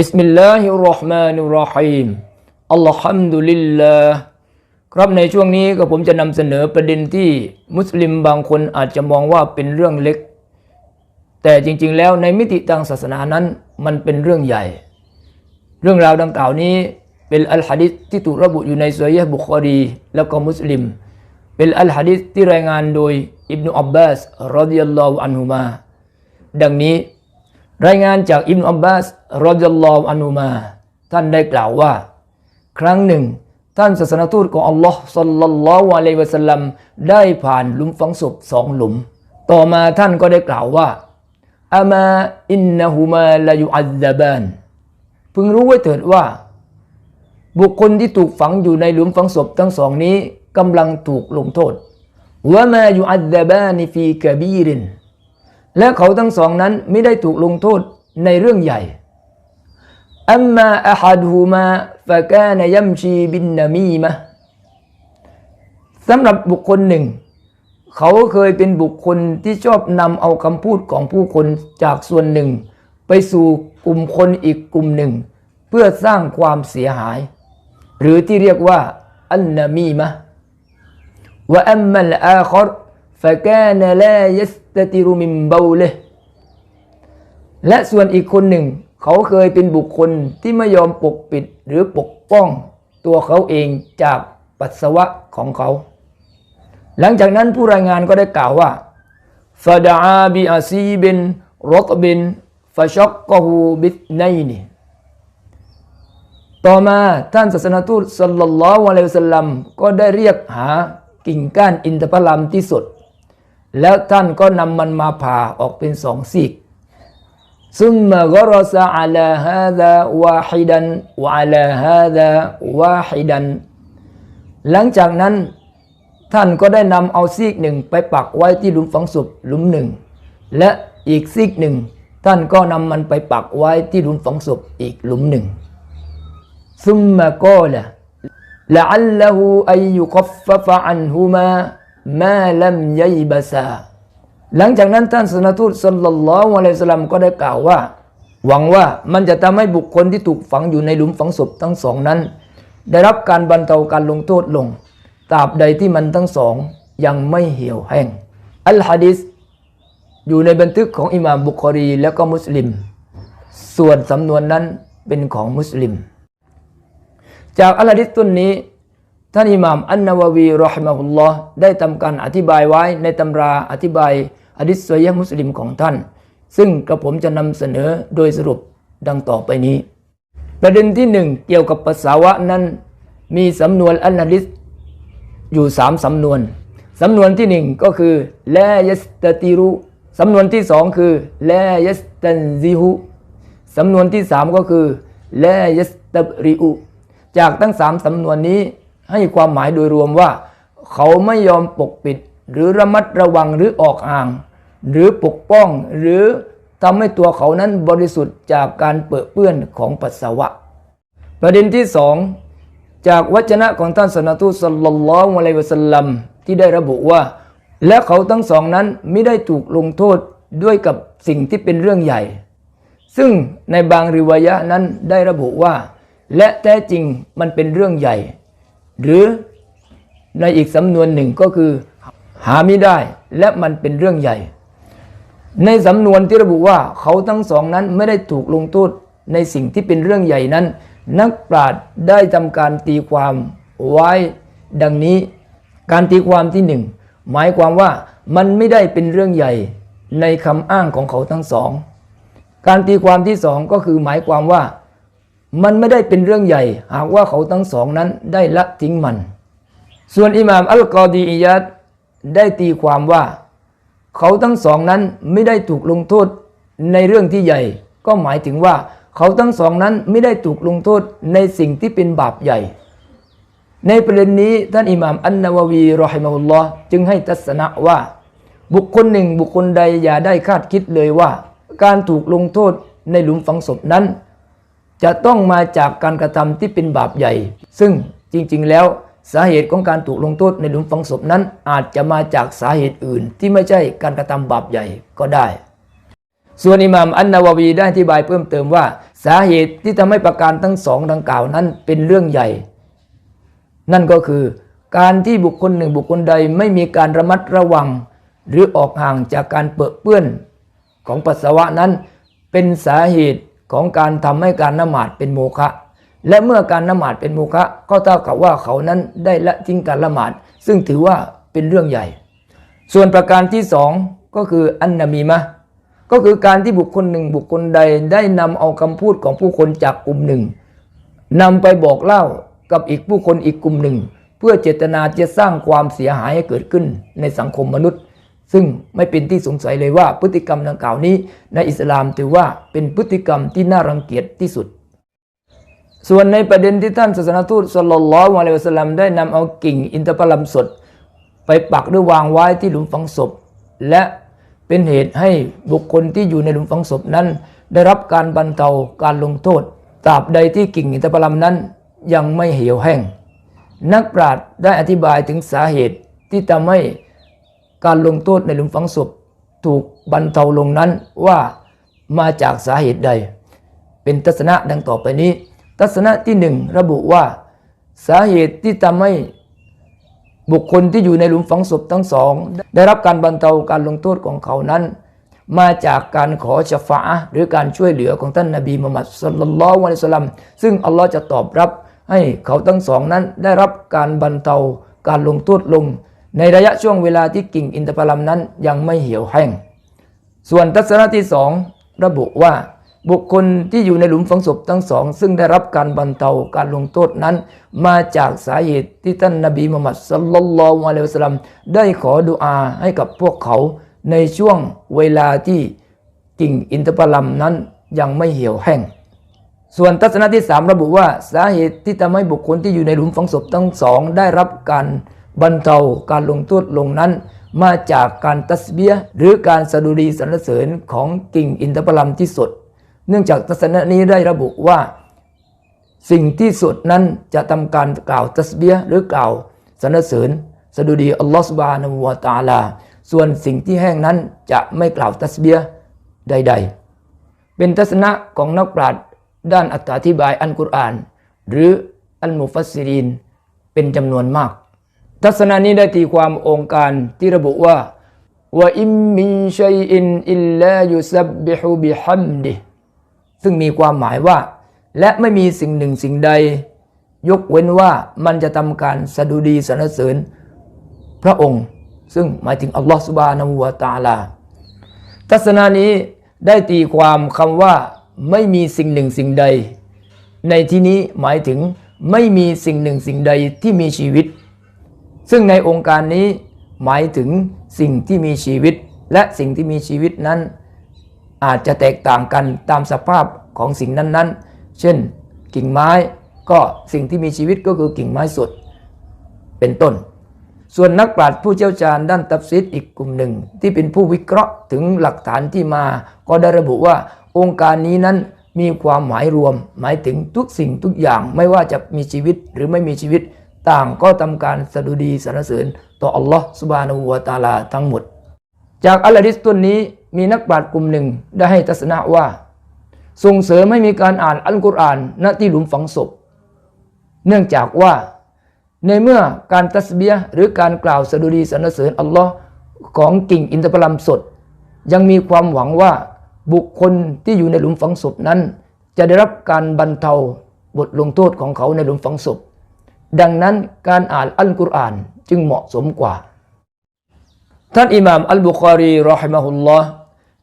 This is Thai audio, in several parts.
บิสมิลลาฮิรราะห์มานุราะฮีมอัลฮัมดุลิลลาห์ครับในช่วงนี้ก็ผมจะนำเสนอประเด็นที่มุสลิมบางคนอาจจะมองว่าเป็นเรื่องเล็ก แต่จริงๆแล้วในมิติทางศาสนานั้นมันเป็นเรื่องใหญ่ เรื่องราวดังกล่าวนี้เป็นอัลฮะดิษที่ถูกระบุอยู่ในสุยะบุคอรีแล้วก็มุสลิม เป็นอัลฮะดิษที่รายงานโดยอิบนุอับบาสรดิยัลลอฮุอันฮุมาดังนี้ รายงานจากอิบนอับบาสรดิยัลลอฮอันุมา ท่านได้กล่าวว่า ครั้งหนึ่ง ท่านศาสนทูตของอัลลอฮ์สัลลัลลอฮุอะลัยวะสัลลัมได้ผ่านหลุมฝังศพสองหลุม ต่อมาท่านก็ได้กล่าวว่าอามาอินนะฮุมาลายุอัซบานพึงรู้ไว้เถิดว่า บุคคลที่ถูกฝังอยู่ในหลุมฝังศพทั้งสองนี้กำลังถูกลงโทษว่ามาอยู่อัลบานิฟีกะบีริน และเขาทั้งสองนั้นไม่ได้ถูกลงโทษในเรื่องใหญ่อัมมาอะฮัดฮูมาฟะกานยัมชีบินนามีมะสำหรับบุคคลหนึ่ง เขาเคยเป็นบุคคลที่ชอบนำเอาคำพูดของผู้คนจากส่วนหนึ่ง ไปสู่กลุ่มคนอีกกลุ่มหนึ่ง เพื่อสร้างความเสียหาย หรือที่เรียกว่าอันนามีมะว่าอัมมัลอาครฟะกานลายัสตติรุ มิมบาเลห์และส่วนอีกคนหนึ่ง เขาเคยเป็นบุคคลที่ไม่ยอมปกปิดหรือปกป้องตัวเขาเองจากปัสสาวะของเขา หลังจากนั้นผู้รายงานก็ได้กล่าวว่าฟาดาบิอาซีบินรตบินฟาช็อกกฮูบิตไนนีต่อมาท่านศาสนทูตสัลลัลลอฮุอะลัยฮิวสัลลัมก็ได้เรียกหากิ่งก้านอินทผลัมที่สด แล้วท่านก็นำมันมาผ่าออกเป็นสองซีกซึ่งมากรสะอัลฮะดะวาฮิดันวะอัลาฮะดะวาฮิดัน หลังจากนั้นท่านก็ได้นำเอาซีกหนึ่งไปปักไว้ที่หลุมฝังศพหลุมหนึ่ง และอีกซีกหนึ่ง ท่านก็นำมันไปปักไว้ที่หลุมฝังศพอีกหลุมหนึ่งซุมมาก็ละละอัลลอฮฺอัยยุคฟฟะอันฮุมา มาลัมยัยบาซา หลังจากนั้นท่านสุนทูตสัลลัลลอฮุอะลัยฮิสลามก็ได้กล่าวว่า หวังว่ามันจะทำให้บุคคลที่ถูกฝังอยู่ในหลุมฝังศพทั้งสองนั้น ได้รับการบรรเทาการลงโทษลงตราบใดที่มันทั้งสองยังไม่เหี่ยวแห้ง อัลฮะดิษอยู่ในบันทึกของอิหม่ามบุคอรีและก็มุสลิม ส่วนสำนวนนั้นเป็นของมุสลิม จากอัลฮะดิษต้นนี้ ท่านอิหม่ามอันนาววีรอฮิมะฮุลลอฮ์ได้ทำการอธิบายไว้ในตำราอธิบายอะดิษซอยะมุสลิมของท่าน ซึ่งกระผมจะนำเสนอโดยสรุปดังต่อไปนี้ ประเด็นที่หนึ่งเกี่ยวกับปัสสาวะนั้น มีสำนวนอันดิษอยู่สามสำนวนสำนวนที่หนึ่งก็คือลายัสตติรุสำนวนที่สองคือลายัสตันซิฮุสำนวนที่สามก็คือลายัสตบริอุจากทั้งสามสำนวนนี้ ให้ความหมายโดยรวมว่า เขาไม่ยอมปกปิด หรือระมัดระวังหรือออกห่าง หรือปกป้องหรือทำให้ตัวเขานั้นบริสุทธิ์จากการเปื้อเปื้อนของปัสสาวะ ประเด็นที่สองจากวจนะของท่านสนทูตสัลลัลลอฮุอะลัยวะสัลลัมที่ได้ระบุว่า และเขาทั้งสองนั้นไม่ได้ถูกลงโทษด้วยกับสิ่งที่เป็นเรื่องใหญ่ ซึ่งในบางริวายะนั้นได้ระบุว่า และแท้จริงมันเป็นเรื่องใหญ่ หรือในอีกสำนวนหนึ่งก็คือหาไม่ได้และมันเป็นเรื่องใหญ่ ในสำนวนที่ระบุว่าเขาทั้งสองนั้นไม่ได้ถูกลงโทษในสิ่งที่เป็นเรื่องใหญ่นั้น นักปราชญ์ได้ทำการตีความไว้ดังนี้ การตีความที่หนึ่งหมายความว่ามันไม่ได้เป็นเรื่องใหญ่ในคำอ้างของเขาทั้งสอง การตีความที่สองก็คือหมายความว่า มันไม่ได้เป็นเรื่องใหญ่ หากว่าเขาทั้งสองนั้นได้ละทิ้งมัน ส่วนอิหม่ามอัลกอดีอิยัดได้ตีความว่า เขาทั้งสองนั้นไม่ได้ถูกลงโทษในเรื่องที่ใหญ่ ก็หมายถึงว่า เขาทั้งสองนั้นไม่ได้ถูกลงโทษในสิ่งที่เป็นบาปใหญ่ ในประเด็นนี้ท่านอิหม่ามอันนาววีรอฮิมะฮุลลอฮ์จึงให้ทัศนะว่า บุคคลหนึ่งบุคคลใดอย่าได้คาดคิดเลยว่า การถูกลงโทษในหลุมฝังศพนั้น จะต้องมาจากการกระทำที่เป็นบาปใหญ่ ซึ่งจริงๆ แล้วสาเหตุของการถูกลงโทษในหลุมฝังศพนั้น อาจจะมาจากสาเหตุอื่น ที่ไม่ใช่การกระทำบาปใหญ่ก็ได้ ส่วนอิหม่ามอันนาววีได้อธิบายเพิ่มเติมว่า สาเหตุที่ทำให้ประการทั้งสองดังกล่าวนั้นเป็นเรื่องใหญ่ นั่นก็คือ การที่บุคคลหนึ่งบุคคลใดไม่มีการระมัดระวัง หรือออกห่างจากการเปื้อเปื้อนของปัสสาวะนั้น เป็นสาเหตุ ของการทำให้การนมาดเป็นโมฆะและเมื่อการนมาดเป็นโมฆะก็เท่ากับว่าเขานั้นได้ละทิ้งการละหมาด ซึ่งถือว่าเป็นเรื่องใหญ่ ส่วนประการที่สองก็คืออันนามีมะก็คือการที่บุคคลหนึ่งบุคคลใดได้นำเอาคำพูดของผู้คนจากกลุ่มหนึ่งนำไปบอกเล่ากับอีกผู้คนอีกกลุ่มหนึ่ง เพื่อเจตนาจะสร้างความเสียหายให้เกิดขึ้นในสังคมมนุษย์ ซึ่งไม่เป็นที่สงสัยเลยว่าพฤติกรรมดังกล่าวนี้ ในอิสลามถือว่าเป็นพฤติกรรมที่น่ารังเกียจที่สุด ส่วนในประเด็นที่ท่านศาสนทูตสลลลอฮุอะลัยวะสลัมได้นำเอากิ่งอินทผลัมสด ไปปักหรือวางไว้ที่หลุมฝังศพ และเป็นเหตุให้บุคคลที่อยู่ในหลุมฝังศพนั้น ได้รับการบรรเทาการลงโทษตราบใดที่กิ่งอินทผลัมนั้นยังไม่เหี่ยวแห้ง นักปราชญ์ได้อธิบายถึงสาเหตุที่ทำให้ การลงโทษในหลุมฝังศพถูกบรรเทาลงนั้นว่ามาจากสาเหตุใด เป็นทัศนะดังต่อไปนี้ ทัศนะที่หนึ่งระบุว่า สาเหตุที่ทำให้บุคคลที่อยู่ในหลุมฝังศพทั้งสอง ได้รับการบรรเทาการลงโทษของเขานั้น มาจากการขอชฟาหรือการช่วยเหลือของท่านนบีมุฮัมมัดสุลลัลลอฮุอะลัยฮิวะสัลลัมซึ่งอัลลอฮ์จะตอบรับให้เขาทั้งสองนั้นได้รับการบรรเทาการลงโทษลง ในระยะช่วงเวลาที่กิ่งอินทผลัมนั้นยังไม่เหี่ยวแห้ง ส่วนทัศนะที่สองระบุว่าบุคคลที่อยู่ในหลุมฝังศพทั้งสอง ซึ่งได้รับการบรรเทาการลงโทษนั้น มาจากสาเหตุที่ท่านนบีมุฮัมมัดสลลัลลอฮุอะลัยฮิวสัลลัมได้ขอดุอาให้กับพวกเขาในช่วงเวลาที่กิ่งอินทผลัมนั้นยังไม่เหี่ยวแห้ง ส่วนทัศนะที่สามระบุว่าสาเหตุที่ทำให้บุคคลที่อยู่ในหลุมฝังศพทั้งสอง ได้รับการ บรรเทาการลงโทษลงนั้น มาจากการตัสเบียหรือการสดุดีสรรเสริญของกิ่งอินทผลัมที่สด เนื่องจากทัศนะนี้ได้ระบุว่า สิ่งที่สุดนั้นจะทำการกล่าวตัสเบียหรือกล่าวสรรเสริญสดุดีอัลลอฮฺสุบานะวะตาลา ส่วนสิ่งที่แห้งนั้นจะไม่กล่าวตัสเบียใด ๆ เป็นทัศนะของนักปราชญ์ด้านอธิบายอัลกุรอาน หรืออัลมุฟัสซิรินเป็นจำนวนมาก ทัศนะนี้ได้ตีความองค์การที่ระบุว่าว่าอิมมินชัยอินอิลลายุซับบิฮุบิฮัมดิซึ่งมีความหมายว่า และไม่มีสิ่งหนึ่งสิ่งใด ยกเว้นว่ามันจะทำการสะดุดีสรรเสริญ พระองค์ ซึ่งหมายถึงอัลลอฮฺสุบฮานะฮูวะตาลา ทัศนานี้ได้ตีความคำว่า ไม่มีสิ่งหนึ่งสิ่งใด ในที่นี้หมายถึงไม่มีสิ่งหนึ่งสิ่งใดที่มีชีวิต ซึ่งในองค์การนี้หมายถึงสิ่งที่มีชีวิต และสิ่งที่มีชีวิตนั้น อาจจะแตกต่างกันตามสภาพของสิ่งนั้นๆ เช่น กิ่งไม้ก็สิ่งที่มีชีวิตก็คือกิ่งไม้สดเป็นต้น ส่วนนักปราชญ์ผู้เชี่ยวชาญด้านตัฟซีดอีกกลุ่มหนึ่ง ที่เป็นผู้วิเคราะห์ถึงหลักฐานที่มา ก็ได้ระบุว่าองค์การนี้นั้นมีความหมายรวม หมายถึงทุกสิ่งทุกอย่างไม่ว่าจะมีชีวิตหรือไม่มีชีวิต ต่างก็ทำการสดุดีสรรเสริญต่ออัลลอฮ์สุบานาหูวะตาลาทั้งหมด จากอัลลอฮิสตุนนี้มีนักปราชญ์กลุ่มหนึ่งได้ให้ทัศนะว่า ส่งเสริมไม่มีการอ่านอัลกุรอานณที่หลุมฝังศพ เนื่องจากว่า ในเมื่อการตัสเบียห์หรือการกล่าวสดุดีสรรเสริญอัลลอฮ์ของกิ่งอินทผลัมสด ยังมีความหวังว่าบุคคลที่อยู่ในหลุมฝังศพนั้น จะได้รับการบรรเทาบทลงโทษของเขาในหลุมฝังศพ ดังนั้นการอ่านอัลกุรอานจึงเหมาะสมกว่า ท่านอิหม่ามอัลบุคอรีรอฮิมะฮุลลอฮ์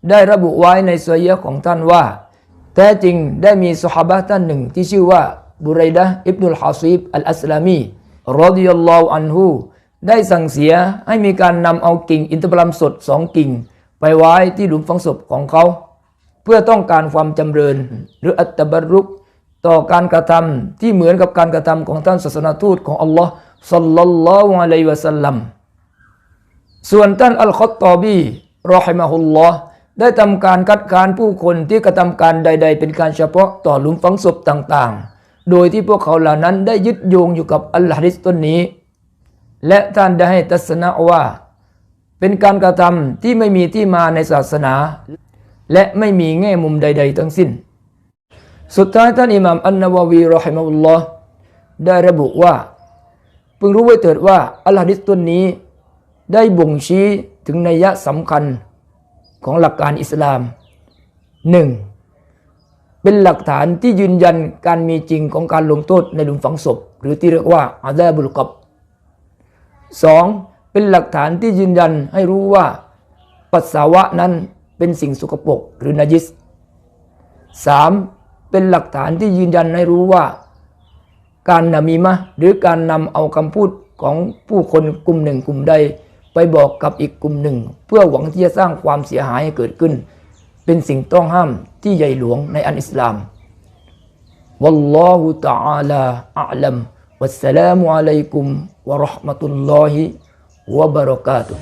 ได้ระบุไว้ในสวยะของท่านว่า แท้จริงได้มีสหบะท่านหนึ่งที่ชื่อว่าบุไรดะอิบนุลฮาซีบอัลอัสลามีรอดิยัลลอฮุอันฮูได้สั่งเสียให้มีการนำเอากิ่งอินทผลัมสดสองกิ่ง ไปไว้ที่หลุมฝังศพของเขา เพื่อต้องการความจำเริญหรืออัตตบรุก ต่อการกระทำที่เหมือนกับการกระทำของท่านศาสนาทูตของอัลลอฮ์สัลลัลลอฮุอะลัยวะสัลลัมส่วนท่านอัลคอตตอบีรอฮิมะฮุลลอฮ์ได้ทำการคัดค้านผู้คนที่กระทำการใด ๆ เป็นการเฉพาะต่อหลุมฝังศพต่างๆ โดยที่พวกเขาเหล่านั้นได้ยึดโยงอยู่กับอัลฮะดิษต้นนี้ และท่านได้ให้ทัศนะว่า เป็นการกระทำที่ไม่มีที่มาในศาสนา และไม่มีแง่มุมใด ๆ ทั้งสิ้น สุดท้ายท่านอิหม่ามอันนาวาวีรอฮิมะอุลลอฮ์ได้ระบุว่าเพึงรู้ไว้เถิดว่าอัลฮะดิษตัวนี้ ได้บ่งชี้ถึงนัยยะสำคัญของหลักการอิสลามหนึ่งเป็นหลักฐานที่ยืนยันการมีจริงของการลงโทษในหลุมฝังศพ หรือที่เรียกว่าอาซาบุลกับสองเป็นหลักฐานที่ยืนยันให้รู้ว่า ปัสสาวะนั้นเป็นสิ่งสกปรกหรือนาจิสสาม เป็นหลักฐานที่ยืนยันให้รู้ว่า การนามีมะห์หรือการนำเอาคำพูดของผู้คนกลุ่มหนึ่งกลุ่มใด ไปบอกกับอีกกลุ่มหนึ่ง เพื่อหวังที่จะสร้างความเสียหายให้เกิดขึ้น เป็นสิ่งต้องห้ามที่ใหญ่หลวงในอันอิสลาม والله تعالى أعلم والسلام عليكم ورحمة الله وبركاته